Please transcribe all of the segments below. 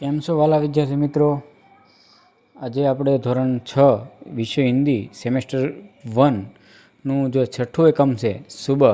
કેમ છો વાલા વિદ્યાર્થી મિત્રો? આજે આપણે ધોરણ છ, વિષય હિન્દી, સેમેસ્ટર વનનું જે છઠ્ઠું એકમ છે સુબહ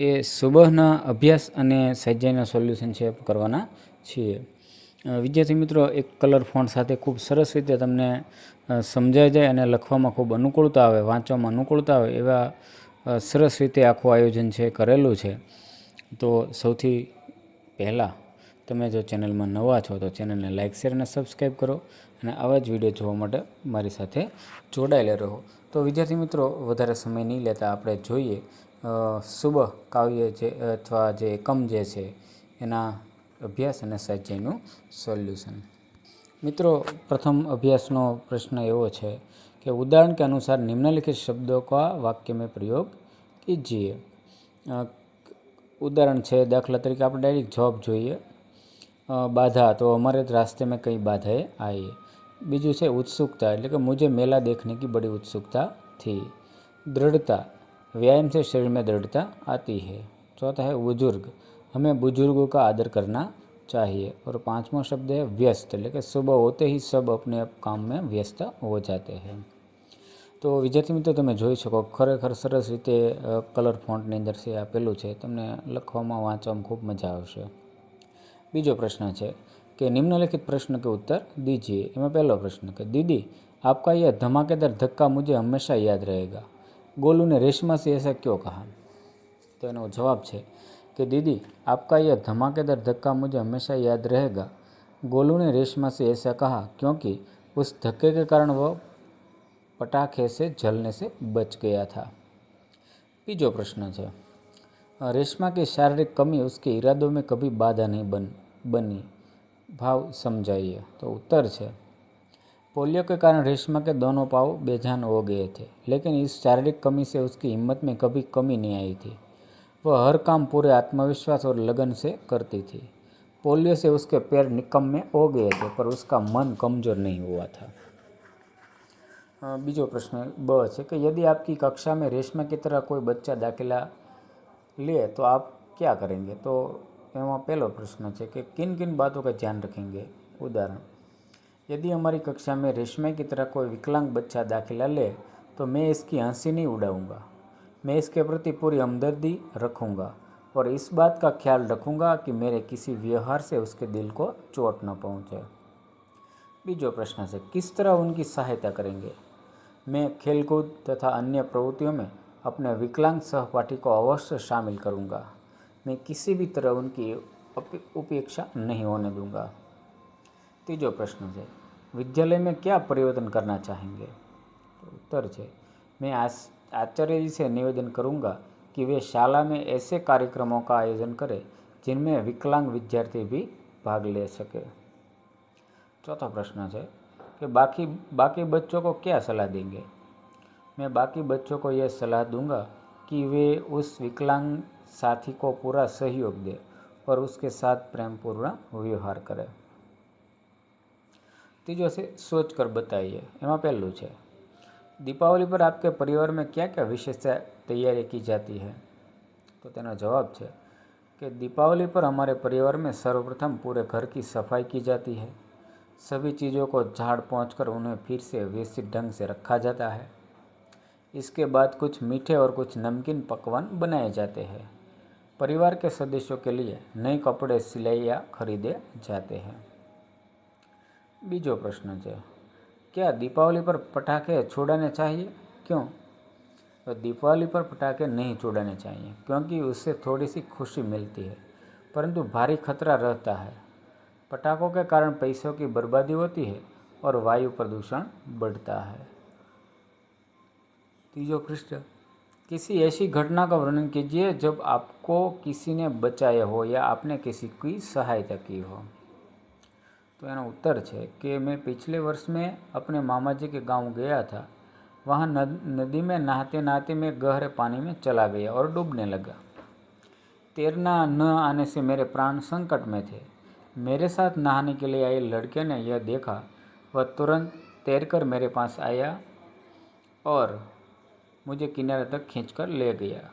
એ સુબહના અભ્યાસ અને સ્વાધ્યાયના સોલ્યુશન છે કરવાના છીએ. વિદ્યાર્થી મિત્રો, એક કલર ફોન્ટ સાથે ખૂબ સરસ રીતે તમને સમજાઈ જાય અને લખવામાં ખૂબ અનુકૂળતા આવે, વાંચવામાં અનુકૂળતા આવે એવા સરસ રીતે આખું આયોજન છે, કરેલું છે. તો સૌથી પહેલાં તમે જો ચેનલમાં નવા છો તો ચેનલને લાઇક શેર અને સબસ્ક્રાઈબ કરો અને આવા જ વીડિયો જોવા માટે મારી સાથે જોડાયેલા રહો. તો વિદ્યાર્થી મિત્રો, વધારે સમય નહીં લેતા આપણે જોઈએ શુભ કાવ્ય જે અથવા જે એકમ જે છે, એના અભ્યાસ અને સાહિત્યનું સોલ્યુશન. મિત્રો, પ્રથમ અભ્યાસનો પ્રશ્ન એવો છે કે ઉદાહરણ કે અનુસાર નિમ્નલિખિત શબ્દો કા વાક્ય મેં પ્રયોગ કીજીએ? ઉદાહરણ છે, દાખલા તરીકે આપણે ડાયરેક્ટ જોબ જોઈએ. बाधा तो हमारे रास्ते में कई बाधाएं आई બીજું છે उत्सुकता એટલે કે मुझे मेला देखने की बड़ी उत्सुकता थी दृढ़ता व्यायाम से शरीर में दृढ़ता आती है चौथा है बुजुर्ग हमें बुजुर्गों का आदर करना चाहिए और पांचवा शब्द है व्यस्त એટલે કે सुबह होते ही सब अपने काम में व्यस्त हो जाते हैं તો વિદ્યાર્થી મિત્રો તમે જોઈ શકો ખરેખર સરસ રીતે કલર ફોન્ટની અંદર છે આપેલું છે તમને લખવામાં વાંચવામાં ખૂબ મજા આવશે બીજો પ્રશ્ન છે કે निम्नलिखित प्रश्न के उत्तर दीजिए એમાં પહેલો પ્રશ્ન કે दीदी आपका यह धमाकेदार धक्का मुझे हमेशा याद रहेगा गोलू ने रेशमा से ऐसा क्यों कहा तो એનો જવાબ છે કે दीदी आपका यह धमाकेदार धक्का मुझे हमेशा याद रहेगा गोलू ने रेशमा से ऐसा कहा क्योंकि उस धक्के के कारण वह पटाखे से जलने से बच गया था बीजो प्रश्न है रेशमा की शारीरिक कमी उसके इरादों में कभी बाधा नहीं बन, बनी। भाव समझाइए तो उत्तर है पोलियो के कारण रेशमा के दोनों पाव बेजान हो गए थे, लेकिन इस शारीरिक कमी से उसकी हिम्मत में कभी कमी नहीं आई थी। वह हर काम पूरे आत्मविश्वास और लगन से करती थी। पोलियो से उसके पैर निकम में हो गए थे, पर उसका मन कमज़ोर नहीं हुआ था। बीजो प्रश्न ब है कि यदि आपकी कक्षा में रेशमा की तरह कोई बच्चा दाखिला ले तो आप क्या करेंगे तो એમાં પહેલો પ્રશ્ન છે કે किन किन बातों का ध्यान रखेंगे उदाहरण यदि हमारी कक्षा में रेशमा की तरह कोई विकलांग बच्चा दाखिला ले तो मैं इसकी हंसी नहीं उड़ाऊंगा मैं इसके प्रति पूरी हमदर्दी रखूंगा और इस बात का ख्याल रखूंगा कि मेरे किसी व्यवहार से उसके दिल को चोट न पहुंचे बीजो प्रश्न से किस तरह उनकी सहायता करेंगे मैं खेलकूद तथा अन्य प्रवृत्तियों में अपने विकलांग सहपाठी को अवश्य शामिल करूँगा। मैं किसी भी तरह उनकी उपेक्षा नहीं होने दूँगा। तीजो प्रश्न है, विद्यालय में क्या परिवर्तन करना चाहेंगे? तो उत्तर है, मैं आचार्य जी से निवेदन करूँगा कि वे शाला में ऐसे कार्यक्रमों का आयोजन करें, जिनमें विकलांग विद्यार्थी भी भाग ले सके। चौथा प्रश्न है कि बाकी बाकी बच्चों को क्या सलाह देंगे? मैं बाकी बच्चों को यह सलाह दूंगा कि वे उस विकलांग साथी को पूरा सहयोग दें और उसके साथ प्रेमपूर्ण व्यवहार करें तीजो से सोच कर बताइए એમાં પહેલું છે दीपावली पर आपके परिवार में क्या क्या विशेष तैयारी की जाती है तो तेना जवाब है कि दीपावली पर हमारे परिवार में सर्वप्रथम पूरे घर की सफाई की जाती है सभी चीज़ों को झाड़ पहुँच कर उन्हें फिर से व्यवस्थित ढंग से रखा जाता है इसके बाद कुछ मीठे और कुछ नमकीन पकवान बनाए जाते हैं। परिवार के सदस्यों के लिए नए कपड़े सिलाई या खरीदे जाते हैं। बीजो प्रश्न है, क्या दीपावली पर पटाखे छुड़ाने चाहिए? क्यों? तो दीपावली पर पटाखे नहीं छुड़ाने चाहिए, क्योंकि उससे थोड़ी सी खुशी मिलती है, परंतु भारी खतरा रहता है। पटाखों के कारण पैसों की बर्बादी होती है और वायु प्रदूषण बढ़ता है। तीजो पृष्ठ। किसी ऐसी घटना का वर्णन कीजिए जब आपको किसी ने बचाया हो या आपने किसी की सहायता की हो। तो એનો उत्तर है कि मैं पिछले वर्ष में अपने मामा जी के गाँव गया था। वहाँ नद, नदी में नहाते नहाते मैं गहरे पानी में चला गया और डूबने लगा। तैरना न आने से मेरे प्राण संकट में थे। मेरे साथ नहाने के लिए आए लड़के ने यह देखा। वह तुरंत तैरकर मेरे पास आया और मुझे किनारे तक खींच कर ले गया।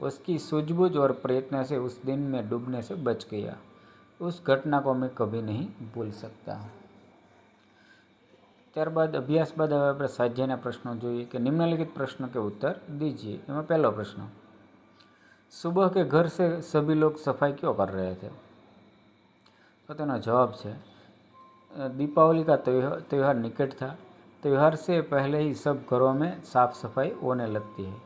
उसकी सूझबूझ और प्रयत्न से उस दिन में डूबने से बच गया। उस घटना को मैं कभी नहीं भूल सकता। त्यारबाद अभ्यास बाद हम अपने साध्याना प्रश्नों जोइए कि निम्नलिखित प्रश्न के उत्तर दीजिए एमें पहला प्रश्न सुबह के घर से सभी लोग सफ़ाई क्यों कर रहे थे तो जवाब है दीपावली का त्यौहार निकट था त्यौहार से पहले ही सब घरों में साफ़ सफ़ाई होने लगती है।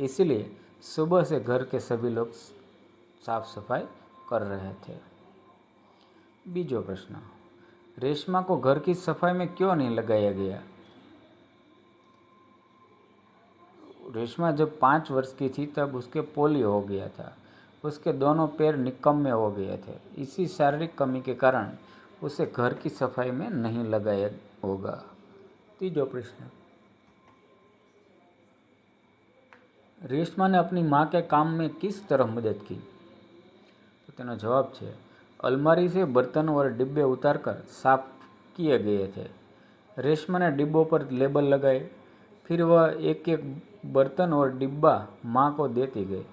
इसलिए सुबह से घर के सभी लोग साफ़ सफ़ाई कर रहे थे। बीजो प्रश्न। रेशमा को घर की सफ़ाई में क्यों नहीं लगाया गया? रेशमा जब पाँच वर्ष की थी तब उसके पोलियो हो गया था। उसके दोनों पैर निकम्मे हो गए थे। इसी शारीरिक कमी के कारण उसे घर की सफ़ाई में नहीं लगाया होगा। तीजो प्रश्न। रेशमा ने अपनी माँ के काम में किस तरह मदद की? तो तेना जवाब है अलमारी से बर्तन और डिब्बे उतारकर साफ़ किए गए थे। रेशमा ने डिब्बों पर लेबल लगाए, फिर वह एक एक बर्तन और डिब्बा माँ को देती गई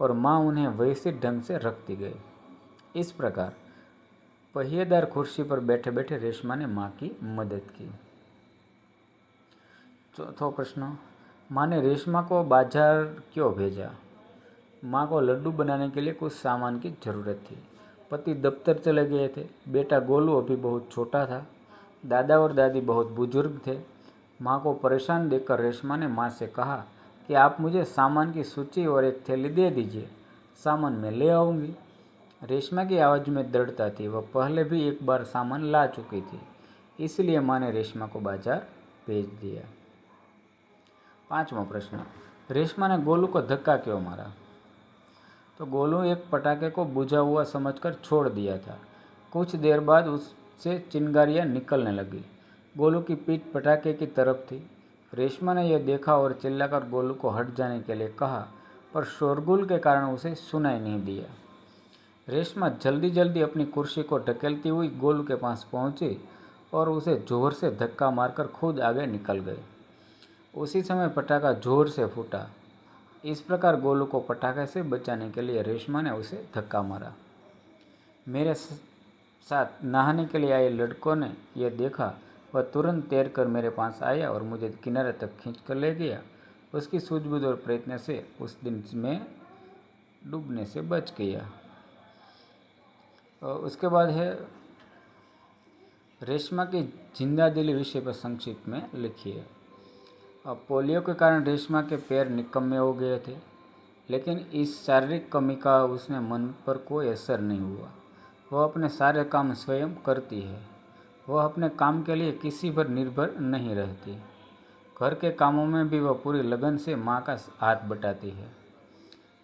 और माँ उन्हें वैसे ढंग से रखती गई। इस प्रकार पहिएदार कुर्सी पर बैठे बैठे रेशमा ने माँ की मदद की। चौथो प्रश्न माँ ने रेशमा को बाज़ार क्यों भेजा माँ को लड्डू बनाने के लिए कुछ सामान की ज़रूरत थी पति दफ्तर चले गए थे बेटा गोलू अभी बहुत छोटा था दादा और दादी बहुत बुज़ुर्ग थे माँ को परेशान देखकर रेशमा ने माँ से कहा कि आप मुझे सामान की सूची और एक थैली दे दीजिए सामान मैं ले आऊँगी रेशमा की आवाज़ में दृढ़ता थी वह पहले भी एक बार सामान ला चुकी थी इसलिए माँ ने रेशमा को बाज़ार भेज दिया पांचवा प्रश्न रेशमा ने गोलू को धक्का क्यों मारा तो गोलू एक पटाखे को बुझा हुआ समझकर छोड़ दिया था कुछ देर बाद उससे चिंगारियाँ निकलने लगी गोलू की पीठ पटाखे की तरफ़ थी रेशमा ने यह देखा और चिल्लाकर गोलू को हट जाने के लिए कहा पर शोरगुल के कारण उसे सुनाई नहीं दिया रेशमा जल्दी जल्दी अपनी कुर्सी को ढकेलती हुई गोलू के पास पहुँची और उसे ज़ोर से धक्का मारकर खुद आगे निकल गई उसी समय पटाखा ज़ोर से फूटा। इस प्रकार गोलू को पटाखे से बचाने के लिए रेशमा ने उसे धक्का मारा। मेरे साथ नहाने के लिए आए लड़कों ने यह देखा। वह तुरंत तैर कर मेरे पास आया और मुझे किनारे तक खींच कर ले गया। उसकी सूझबूझ और प्रयत्न से उस दिन में डूबने से बच गया। उसके बाद है, रेशमा की ज़िंदा दिली विषय पर संक्षिप्त में लिखिए। अब पोलियो के कारण रेशमा के पैर निकम्मे हो गए थे, लेकिन इस शारीरिक कमी का उसने मन पर कोई असर नहीं हुआ। वह अपने सारे काम स्वयं करती है। वह अपने काम के लिए किसी पर निर्भर नहीं रहती। घर के कामों में भी वह पूरी लगन से माँ का हाथ बटाती है।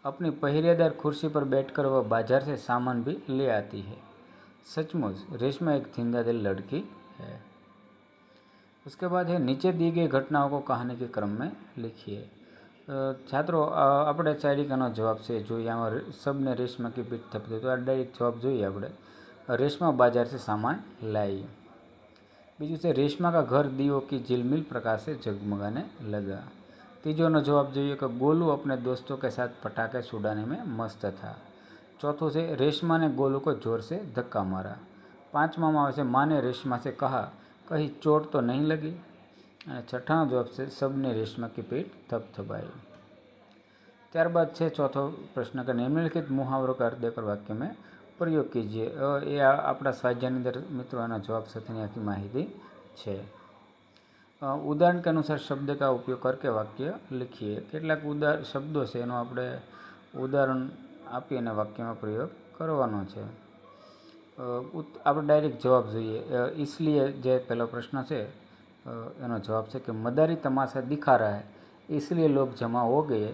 अपनी पहरेदार कुर्सी पर बैठकर वह बाज़ार से सामान भी ले आती है। सचमुच, रेशमा एक थिंदा दिल लड़की है। उसके बाद है नीचे दी गई घटनाओं को कहानी के क्रम में लिखिए छात्रों આપણે ચારિકાનો જવાબ છે જોઈએ આમાં सबने रेशमा की पीठ थपते तो आ डायरेक्ट जवाब જોઈએ આપણે रेशमा बाजार से सामान लाई बीजू से रेशमा का घर दियो की झिलमिल प्रकाश से जगमगाने लगा तीजो नो जवाब જોઈએ कि गोलू अपने दोस्तों के साथ पटाखे छुड़ाने में मस्त था चौथों से रेशमा ने गोलू को जोर से धक्का मारा पांचवा में से माँ ने रेशमा से कहा કहीं ચોટ તો નહીં લગી અને છઠ્ઠા જવાબ છે સબને રેશમા કી પીઠ થપથપાઈ ત્યારબાદ છે ચોથો પ્રશ્ન કે નિમ્નલિખિત મુહાવરો કર દેકર વાક્ય મેં પ્રયોગ કીજીએ. એ આપણા સ્વાધ્યાયની અંદર મિત્રો એના જવાબ સાથેની આખી માહિતી છે. ઉદાહરણ કે અનુસાર શબ્દ કા ઉપયોગ કરકે વાક્ય લખીએ. કેટલાક ઉદાર શબ્દો છે એનો આપણે ઉદાહરણ આપી અને વાક્યમાં પ્રયોગ કરવાનો છે. આપણે ડાયરેક્ટ જવાબ જોઈએ इसलिए જે પહેલો પ્રશ્ન છે એનો જવાબ છે કે મદારી તમાશા દિખા રહા હૈ इसलिए लोग जमा हो गए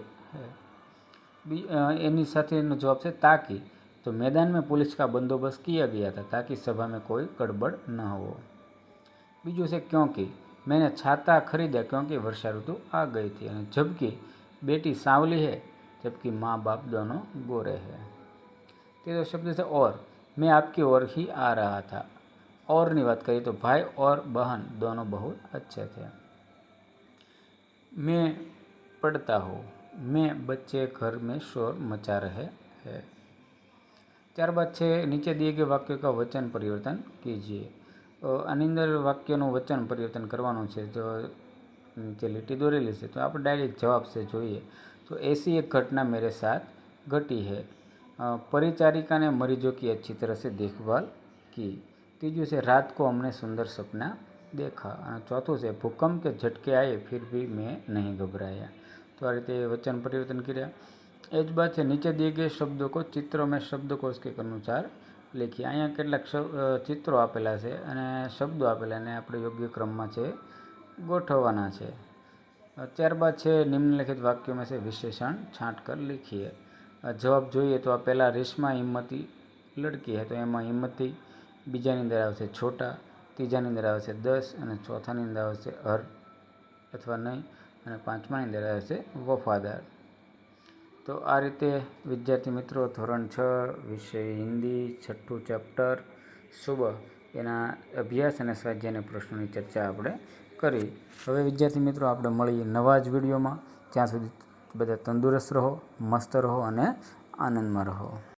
એની સાથે એનો જવાબ છે તાકી तो मैदान में पुलिस का बंदोबस्त किया गया था ताकि सभा में कोई गड़बड़ न हो बीजू से क्योंकि मैंने छाता खरीदा क्योंकि वर्षा ऋतु आ गई थी जबकि बेटी सांवली है जबकि माँ बाप दोनों गोरे हैं तीसरा शब्द से और मैं आपकी ओर ही आ रहा था। और नहीं बात करी तो भाई और बहन दोनों बहुत अच्छे थे। मैं पढ़ता हूँ। मैं बच्चे घर में शोर मचा रहे हैं। चार बच्चे नीचे दिए गए वाक्य का वचन परिवर्तन कीजिए। अनिंदर वाक्यों वचन परिवर्तन करवा जो नीचे लिट्टी दौरेली से तो आप डायरेक्ट जवाब से जो है तो ऐसी एक घटना मेरे साथ घटी है। परिचारिका ने मरीजों की अच्छी तरह से देखभाल की। तीजू से रात को हमने सुंदर सपना देखा चौथों से भूकंप के झटके आए, फिर भी मैं नहीं घबराया। तो आ रीते वचन परिवर्तन किया। एज बात से नीचे दिए गए शब्दों को, चित्रों में शब्दकोश के अनुसार लिखी अँ के चित्रों आप शब्दों आप योग्य क्रम में से गोठवना है त्यारबाद से निम्नलिखित वाक्यों में से विशेषण छाटकर लिखिए। જવાબ જોઈએ તો આ પહેલાં રેશમા હિંમતી લડકી હે તો એમાં હિંમતી બીજાની અંદર આવશે છોટા, ત્રીજાની અંદર આવશે દસ અને ચોથાની અંદર આવશે હર અથવા નહીં અને પાંચમાની અંદર આવશે વફાદાર. તો આ રીતે વિદ્યાર્થી મિત્રો ધોરણ છ વિષય હિન્દી છઠ્ઠું ચેપ્ટર સુબહ એના અભ્યાસ અને સ્વાધ્યાયના પ્રશ્નોની ચર્ચા આપણે કરી. હવે વિદ્યાર્થી મિત્રો આપણે મળીએ નવા જ વિડીયોમાં. ત્યાં સુધી બધા તંદુરસ્ત રહો મસ્ત રહો અને આનંદમાં રહો.